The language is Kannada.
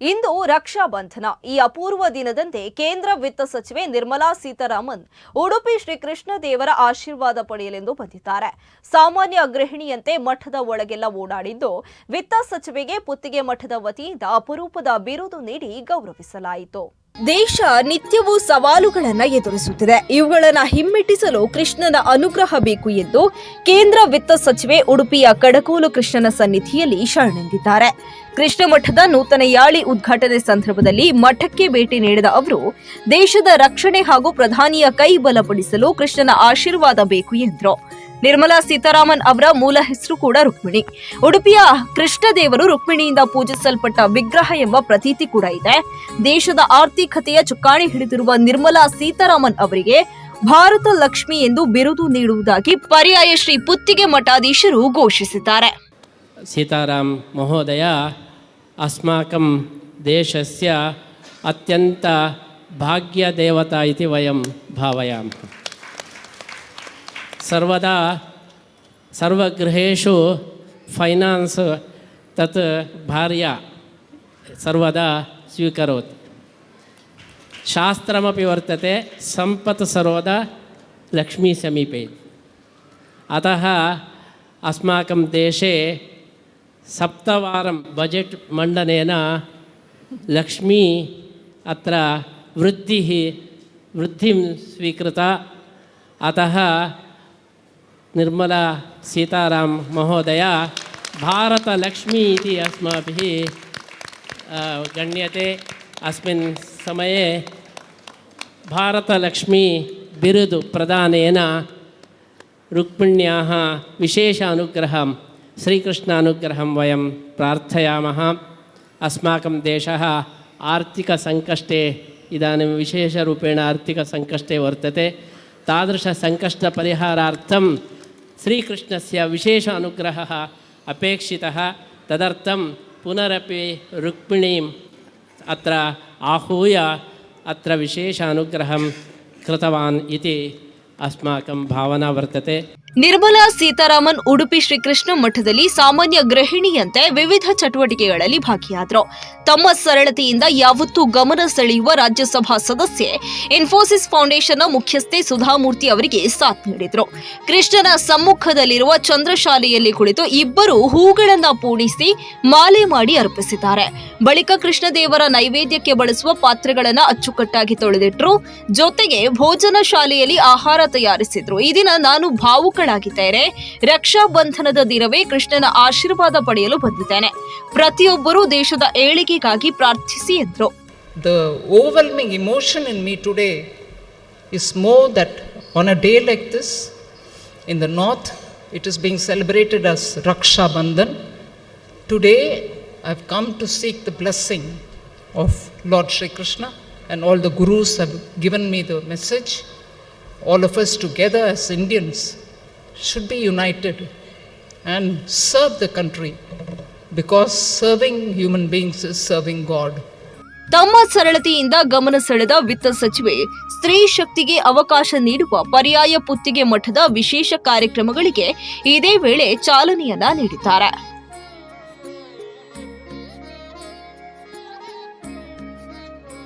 ಇಂದು ರಕ್ಷಾ ಬಂಧನ. ಈ ಅಪೂರ್ವ ದಿನದಂತೆ ಕೇಂದ್ರ ವಿತ್ತ ಸಚಿವೆ ನಿರ್ಮಲಾ ಸೀತಾರಾಮನ್ ಉಡುಪಿ ಶ್ರೀಕೃಷ್ಣ ದೇವರ ಆಶೀರ್ವಾದ ಪಡೆಯಲೆಂದು ಬಂದಿದ್ದಾರೆ. ಸಾಮಾನ್ಯ ಗೃಹಿಣಿಯಂತೆ ಮಠದ ಒಳಗೆಲ್ಲ ಓಡಾಡಿದ್ದು, ವಿತ್ತ ಸಚಿವೆಗೆ ಪುತ್ತಿಗೆ ಮಠದ ವತಿಯಿಂದ ಅಪರೂಪದ ಬಿರುದು ನೀಡಿ ಗೌರವಿಸಲಾಯಿತು. ದೇಶ ನಿತ್ಯವೂ ಸವಾಲುಗಳನ್ನು ಎದುರಿಸುತ್ತಿದೆ. ಇವುಗಳನ್ನು ಹಿಮ್ಮೆಟ್ಟಿಸಲು ಕೃಷ್ಣನ ಅನುಗ್ರಹ ಬೇಕು ಎಂದು ಕೇಂದ್ರ ವಿತ್ತ ಸಚಿವೆ ಉಡುಪಿಯ ಕಡಕೋಲು ಕೃಷ್ಣನ ಸನ್ನಿಧಿಯಲ್ಲಿ ಶರಣೆಂದಿದ್ದಾರೆ. ಕೃಷ್ಣ ಮಠದ ನೂತನ ಯಾಳಿ ಉದ್ಘಾಟನೆ ಸಂದರ್ಭದಲ್ಲಿ ಮಠಕ್ಕೆ ಭೇಟಿ ನೀಡಿದ ಅವರು, ದೇಶದ ರಕ್ಷಣೆ ಹಾಗೂ ಪ್ರಧಾನಿಯ ಕೈ ಬಲಪಡಿಸಲು ಕೃಷ್ಣನ ಆಶೀರ್ವಾದ ಬೇಕು ಎಂದರು. ನಿರ್ಮಲಾ ಸೀತಾರಾಮನ್ ಅವರ ಮೂಲ ಹೆಸರು ಕೂಡ ರುಕ್ಮಿಣಿ. ಉಡುಪಿಯ ಕೃಷ್ಣದೇವರು ರುಕ್ಮಿಣಿಯಿಂದ ಪೂಜಿಸಲ್ಪಟ್ಟ ವಿಗ್ರಹ ಎಂಬ ಪ್ರತೀತಿ ಕೂಡ ಇದೆ. ದೇಶದ ಆರ್ಥಿಕತೆಯ ಚುಕ್ಕಾಣಿ ಹಿಡಿದಿರುವ ನಿರ್ಮಲಾ ಸೀತಾರಾಮನ್ ಅವರಿಗೆ ಭಾರತ ಲಕ್ಷ್ಮಿ ಎಂದು ಬಿರುದು ನೀಡುವುದಾಗಿ ಪರ್ಯಾಯ ಶ್ರೀ ಪುತ್ತಿಗೆ ಮಠಾಧೀಶರು ಘೋಷಿಸಿದ್ದಾರೆ. ಸೀತಾರಾಮ್ ಮಹೋದಯ, ಅಸ್ಮಾಕಂ ದೇಶಸ್ಯ ಅತ್ಯಂತ ಭಾಗ್ಯ ದೇವತಾ ಇತಿ ವಯಂ ಭಾವಯಾಮ. सर्वदा सर्वगृहेषु फैनान्स् तत् भार्या सर्वदा स्वीकरोति शास्त्रमपि वर्तते सम्पत् सर्वदा लक्ष्मीसमीपे अतः अस्माकं देशे सप्तवारं बजेट् मण्डनेन लक्ष्मी अत्र वृद्धिः वृद्धिं स्वीकृता अतः निर्मला सीताराम महोदया भारतलक्ष्मी इति अस्माभिः अ, गण्यते अस्मिन् समये भारतलक्ष्मी बिरुदु प्रदानेन रुक्मिण्याः विशेष अनुग्रहं श्रीकृष्णानुग्रहं वयं प्रार्थयामः अस्माकं देशः आर्थिकसङ्कष्टे इदानीं विशेषरूपेण आर्थिकसङ्कष्टे वर्तते तादृशसङ्कष्टपरिहारार्थं श्रीकृष्णस्य विशेष अनुग्रहः अपेक्षितः तदर्थं पुनरपि रुक्मिणीम् अत्र आहूय अत्र विशेष अनुग्रहं कृतवान् इति अस्माकं भावना वर्तते ನಿರ್ಮಲಾ ಸೀತಾರಾಮನ್ ಉಡುಪಿ ಶ್ರೀಕೃಷ್ಣ ಮಠದಲ್ಲಿ ಸಾಮಾನ್ಯ ಗೃಹಿಣಿಯಂತೆ ವಿವಿಧ ಚಟುವಟಿಕೆಗಳಲ್ಲಿ ಭಾಗಿಯಾದರು. ತಮ್ಮ ಸರಳತೆಯಿಂದ ಯಾವತ್ತೂ ಗಮನ ಸೆಳೆಯುವ ರಾಜ್ಯಸಭಾ ಸದಸ್ಯೆ ಇನ್ಫೋಸಿಸ್ ಫೌಂಡೇಶನ್ನ ಮುಖ್ಯಸ್ಥೆ ಸುಧಾಮೂರ್ತಿ ಅವರಿಗೆ ಸಾಥ್ ನೀಡಿದರು. ಕೃಷ್ಣನ ಸಮ್ಮುಖದಲ್ಲಿರುವ ಚಂದ್ರಶಾಲೆಯಲ್ಲಿ ಕುಳಿತು ಇಬ್ಬರು ಹೂಗಳನ್ನು ಪೂಣಿಸಿ ಮಾಲೆ ಮಾಡಿ ಅರ್ಪಿಸಿದ್ದಾರೆ. ಬಳಿಕ ಕೃಷ್ಣದೇವರ ನೈವೇದ್ಯಕ್ಕೆ ಬಳಸುವ ಪಾತ್ರೆಗಳನ್ನು ಅಚ್ಚುಕಟ್ಟಾಗಿ ತೊಳೆದಿಟ್ಟರು ಜೊತೆಗೆ ಭೋಜನ ಶಾಲೆಯಲ್ಲಿ ಆಹಾರ ತಯಾರಿಸಿದ್ರು. ಈ ದಿನ ನಾನು ಭಾವುಕಳಾಗಿದ್ದೇನೆ ರಕ್ಷಾ ಬಂಧನದ ದಿನವೇ ಕೃಷ್ಣನ ಆಶೀರ್ವಾದ ಪಡೆಯಲು ಬಂದಿದ್ದೇನೆ ಪ್ರತಿಯೊಬ್ಬರೂ ದೇಶದ ಏಳಿಗೆಗಾಗಿ ಪ್ರಾರ್ಥಿಸಿ ಎಂದ್ರು The overwhelming emotion in me today is more that on a day like this, in the north, it is being celebrated as Raksha Bandhan. Today, I've come to seek the blessing of Lord Shri Krishna, and all the gurus have given me the message. All of us together as should be united and serve the country, because serving human beings is serving God. ತಮ್ಮ ಸರಳತೆಯಿಂದ ಗಮನ ಸೆಳೆದ ವಿತ್ತ ಸಚಿವೆ, ಸ್ತ್ರೀ ಶಕ್ತಿಗೆ ಅವಕಾಶ ನೀಡುವ ಪರ್ಯಾಯ ಪುತ್ತಿಗೆ ಮಠದ ವಿಶೇಷ ಕಾರ್ಯಕ್ರಮಗಳಿಗೆ ಇದೇ ವೇಳೆ ಚಾಲನೆಯನ್ನ ನೀಡಿದ್ದಾರೆ